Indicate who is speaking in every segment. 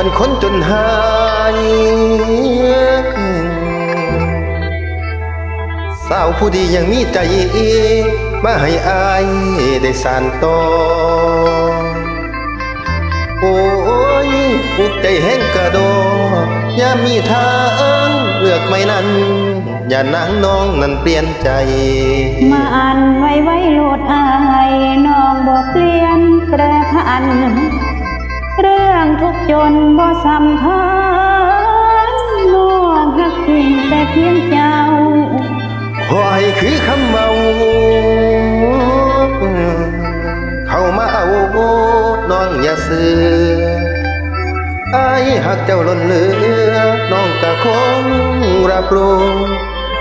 Speaker 1: มันคนจนหายสาวผู้ดียังมีใจมาให้อายได้สานต่อโอ้ยปลุกใจแห้งกระโดดยามีทางเลือกไม่นั้น อย่านางน้องนั้นเปลี่ยนใจ
Speaker 2: มาอ่านไว้ไว้โหลดอาย น้องบ่เปลี่ยนแปรพัน จนบ่สำคัญน้องหักจริงแต่เพียงเจ้า
Speaker 1: หอยคือคำเมาเข้ามาเอาน้องอย่าเสือไอายหักเจ้าล้นเหลือน้องก็คงรับรู้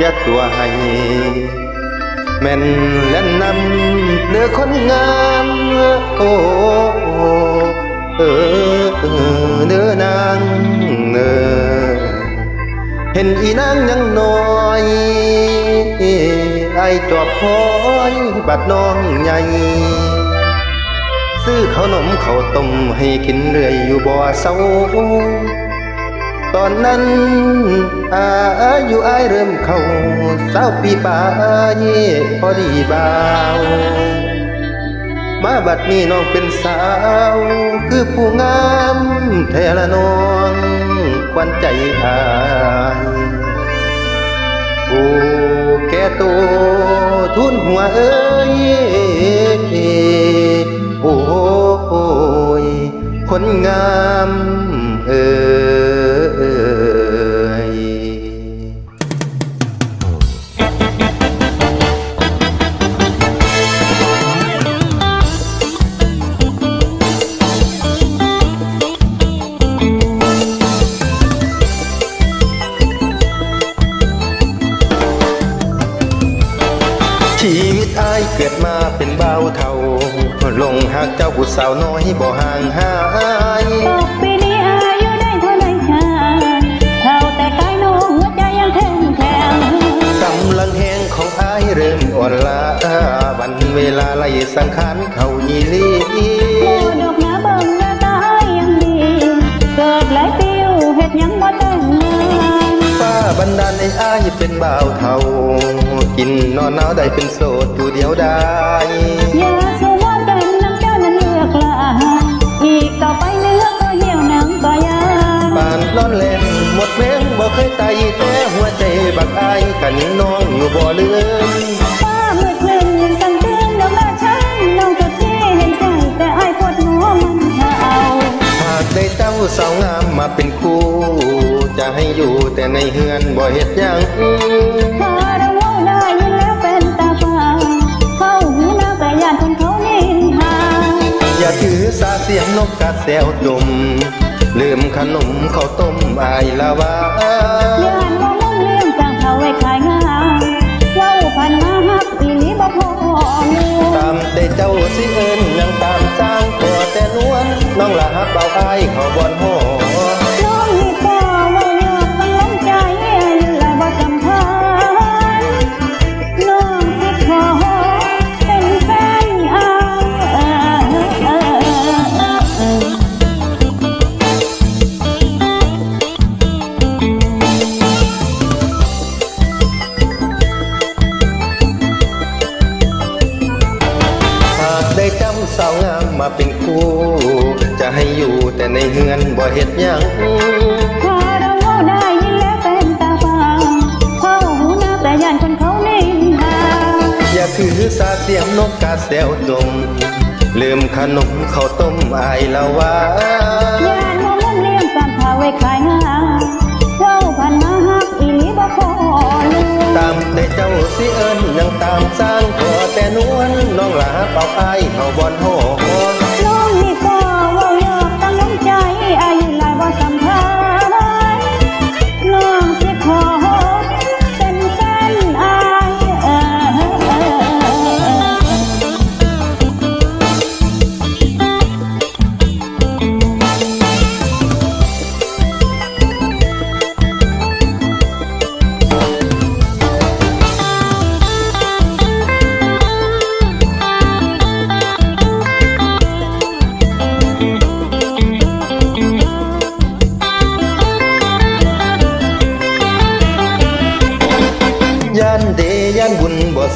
Speaker 1: ย่าตัวให้แม่นเล่นนำเนื้อคนงามโอ้เออ งเนอเห็นอีนางยังน้อยไอจอบพอยบัดน้องใหญ่ซื้อขนมข้าวต้มให้กินเรื่อยอยู่บ่อเศร้าตอนนั้นอายุอายเริ่มเข้าสาวปีปลายพอดีบ่าวมาบัดนี้น้องเป็นสาว คือผู้งามแท้ละน้อ วันใจอายโอ้แกตัวทุนหัวเอ้ยโอ้ยคนงามเอ้ย ดมาเป็นบ่าวเท่า ลงหากเจ้าผู้สาวน้อยบ่ห่างหาย
Speaker 2: ตกปีนี้อายุได้เท่าไรชาเท่าแต่กายน้องหัวใจยังแข็งแข็ง
Speaker 1: กำลังแหงของอายเริ่มอ่อนลาวันเวลาไล่สังขารเข้ายีลี
Speaker 2: อายเป็น
Speaker 1: บ่าวเท่า กินนอนหนาวได้เป็นโสดอยู่เดียวได้
Speaker 2: อย่าสมว่าเป็นน้ำเจ้านั้นเลือกลาอีกต่อไปเนื้อก็เหี่ยวหนังก็ยาน
Speaker 1: ปานนอนเล่นหมดเพลงบ่เคยไตแต่หัวใจบักอายกันน้องอยู่บ่ลืม
Speaker 2: ฟ้ามืดคลึ้มยังสั่นเตือนน้องแม่ฉันน้องก็ที่เห็นใจแต่อ้ายปวดหัวมันเท่า
Speaker 1: หากได้เจ้าสาวงามมาเป็นคู่ จะให้อยู่แต่ในเฮือนบ่เฮ็ดหยัง
Speaker 2: ถ้าเราเว้าได้ยินแล้วเป็นตาฟ้าเข้าหูนาแต่ญาติคนเขานินทา
Speaker 1: อย่าถือสาเสียงนกกาแซวจมลืมขนมข้าวต้มอายละว่า
Speaker 2: ญาติมองมุ่งเลี้ยงสั่งเขาไว้ขายงานเว้าพันมาฮักอีหลีบ่พองู
Speaker 1: ตามแต่เจ้าสิเอิญยังตามสร้างตัวแต่นวลน้องละฮักเบาอายเขาบอนห
Speaker 2: ให้
Speaker 1: อยู่แต่ในเฮือนบ่เฮ็ดหยัง
Speaker 2: ถ้าเราเว้าได้ยินแล้วเป็นตาฟางเข้าหูนาแต่ย่านคนเขานินทา
Speaker 1: อย่าถือสาเสียงนกกาแซวจมลืมขนมข้าวต้มอายละว่า
Speaker 2: ย่านมองมุ่งเลี้ยงสั่งเขาไว้ขายงานเว้าพันมาฮักอีหลีบ่พอลู
Speaker 1: ตามแต่เจ้าสิเอิญยังตามสร้างขอแต่นวลน้องหลาเป่าอายเขาบอนห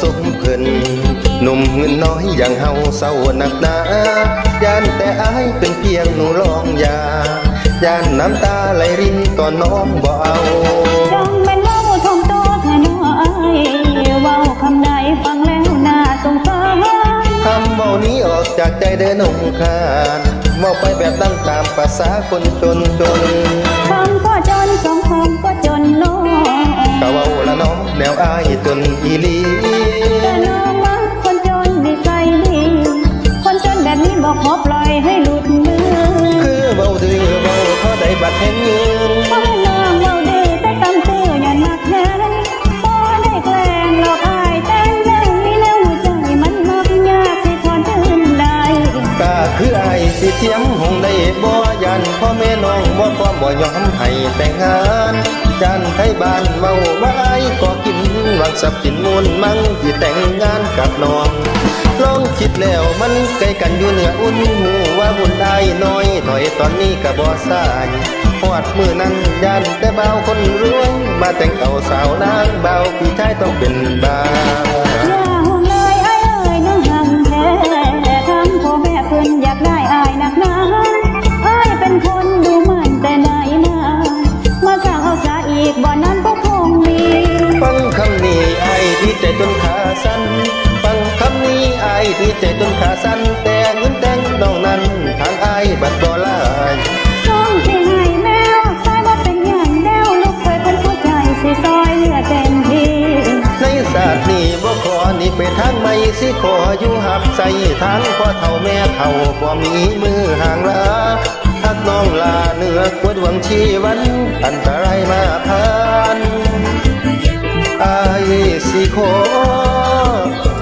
Speaker 2: ส
Speaker 1: มเพิ่นหนุ่มเงินน้อยอย่างเฮาเศร้าหนักหนาย่านแต่อายเป็นเพียงหนูลองยาย่านน้ำตาไหลรินตอนน้องบ่เอา
Speaker 2: จังเป็นเว้าทมโตเธอน้อยเว้าคำใดฟังแล้วน่าสงสาร
Speaker 1: คำเบานี้ออกจากใจเดินนงคานเมาไปแบบตั้งตามภาษาคนจนจน
Speaker 2: คำก็จนสองคำก็
Speaker 1: แนวอายจนอีหลี
Speaker 2: แต่น้องมักคนจนนิสัยดีคนจนแบบนี้บอกขอปล่อยให้หลุดมือ
Speaker 1: คือเบาดื้อเบาเท่าใดบัดแห่งยืน
Speaker 2: เพราะน้ายสิ
Speaker 1: เทียมหงได้บ่ยันพ่อแม่น้องบ่พร้อมบ่ยอมให้แต่งงานยันไทยบ้านเมาว่าอายก็กินหวังสับกินมูลมั่งที่แต่งงานกับน้องลองคิดแล้วมันใกลกันอยู่เหนืออุ่นหูว่าบุญได้น้อยถอยตอนนี้ก็บ่สายหอดมือนั้นยันแต่เบาคนรวยมาแต่งเอาสาวนางเบาพี่ชายต้องเป็นบ้า จจนขาสั้นฟังคำนี้ไอ้ที่ใจจนขาสั้น แต่เงินแต่งน้องนั้นทางไอ้บัดบ่หลาย
Speaker 2: น้องที่ให้แมวซอยบ่เป็นอย่างแนวลูกเคยเป็นผู้ใจสิซอยเหลือเต็มที่
Speaker 1: ในศาสตร์นี้บ่ขอหนี่ไปทางไม่สิขออยู่หับใส่ทางพ่อเฒ่าแม่เฒ่าบ่มีมือห่างลาทักน้องลาเหนือกว่าดวงชีวันอันตรายมาผ่าน อายสิขอ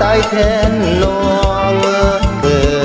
Speaker 1: ตายแทนน้องเออ